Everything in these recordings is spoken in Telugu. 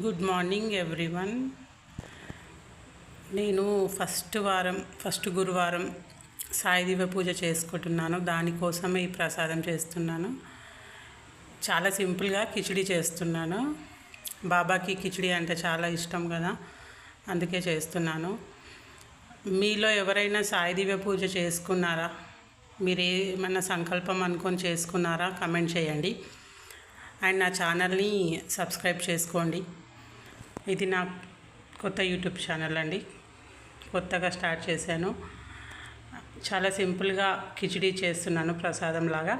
గుడ్ మార్నింగ్ ఎవ్రీవన్ నేను ఫస్ట్ వారం ఫస్ట్ గురువారం సాయిదీవ పూజ చేసుకుంటున్నాను. దానికోసమే ఈ ప్రసాదం చేస్తున్నాను. చాలా సింపుల్గా కిచిడి చేస్తున్నాను. బాబాకి కిచిడి అంటే చాలా ఇష్టం కదా అందుకే చేస్తున్నాను. మీలో ఎవరైనా సాయిదీవ పూజ చేసుకున్నారా? మీరు ఏమన్నా సంకల్పం అనుకొని చేసుకున్నారా? కమెంట్ చేయండి. అండ్ నా ఛానల్ని సబ్స్క్రైబ్ చేసుకోండి. ఇది నా కొత్త యూట్యూబ్ ఛానల్ అండి. కొత్తగా స్టార్ట్ చేశాను. చాలా సింపుల్గా కిచిడి చేస్తున్నాను ప్రసాదం లాగా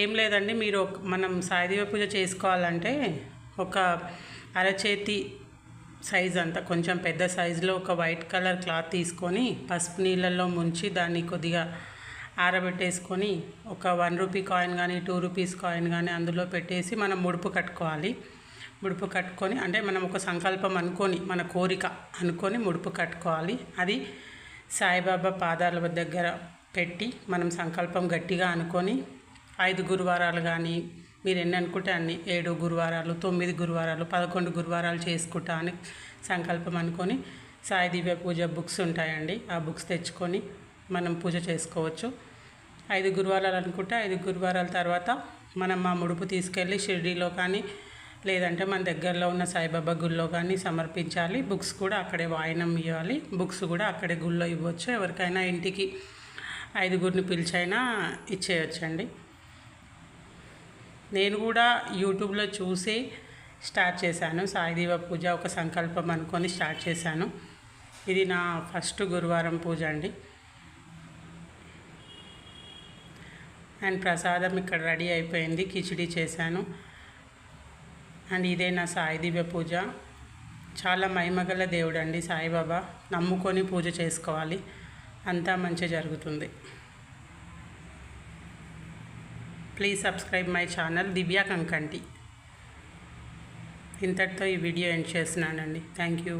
ఏం లేదండి మీరు మనం సాయిదేవ పూజ చేసుకోవాలంటే ఒక అరచేతి సైజ్ అంత కొంచెం పెద్ద సైజులో ఒక వైట్ కలర్ క్లాత్ తీసుకొని పసుపు నీళ్ళల్లో ముంచి దాన్ని కొద్దిగా ఆరబెట్టేసుకొని ఒక వన్ రూపీ కాయిన్ కానీ టూ రూపీస్ కాయిన్ కానీ అందులో పెట్టేసి మనం ముడుపు కట్టుకోవాలి. ముడుపు కట్టుకొని అంటే మనం ఒక సంకల్పం అనుకొని మన కోరిక అనుకొని ముడుపు కట్టుకోవాలి. అది సాయిబాబా పాదాల దగ్గర పెట్టి మనం సంకల్పం గట్టిగా అనుకొని ఐదు గురువారాలు కానీ మీరు ఎన్ని అనుకుంటే అన్ని ఏడు గురువారాలు తొమ్మిది గురువారాలు పదకొండు గురువారాలు చేసుకుంటా అని సంకల్పం అనుకొని సాయి దివ్య పూజ బుక్స్ ఉంటాయండి. ఆ బుక్స్ తెచ్చుకొని మనం పూజ చేసుకోవచ్చు. ఐదు గురువారాలు అనుకుంటే ఐదు గురువారాల తర్వాత మనం మా ముడుపు తీసుకెళ్ళి షిరిడీలో కానీ లేదంటే మన దగ్గరలో ఉన్న సాయిబాబా గుళ్ళో కానీ సమర్పించాలి. బుక్స్ కూడా అక్కడే వాయినం ఇవ్వాలి. బుక్స్ కూడా అక్కడే గుళ్ళో ఇవ్వచ్చు. ఎవరికైనా ఇంటికి ఐదుగురిని పిలిచైనా ఇచ్చేయచ్చండి. నేను కూడా యూట్యూబ్లో చూసి స్టార్ట్ చేశాను. సాయిదేవ పూజ ఒక సంకల్పం అనుకొని స్టార్ట్ చేశాను. ఇది నా ఫస్ట్ గురువారం పూజ అండి. అండ్ ప్రసాదం ఇక్కడ రెడీ అయిపోయింది. కిచిడి చేశాను. అండ్ ఇదే నా సాయి దివ్య పూజ. చాలా మహిమగల దేవుడు అండి సాయిబాబా. నమ్ముకొని పూజ చేసుకోవాలి. అంతా మంచి జరుగుతుంది. Please subscribe my channel Divya Kankanti ఇంతటితో ఈ వీడియో ఎండ్ చేస్తున్నానండి. Thank you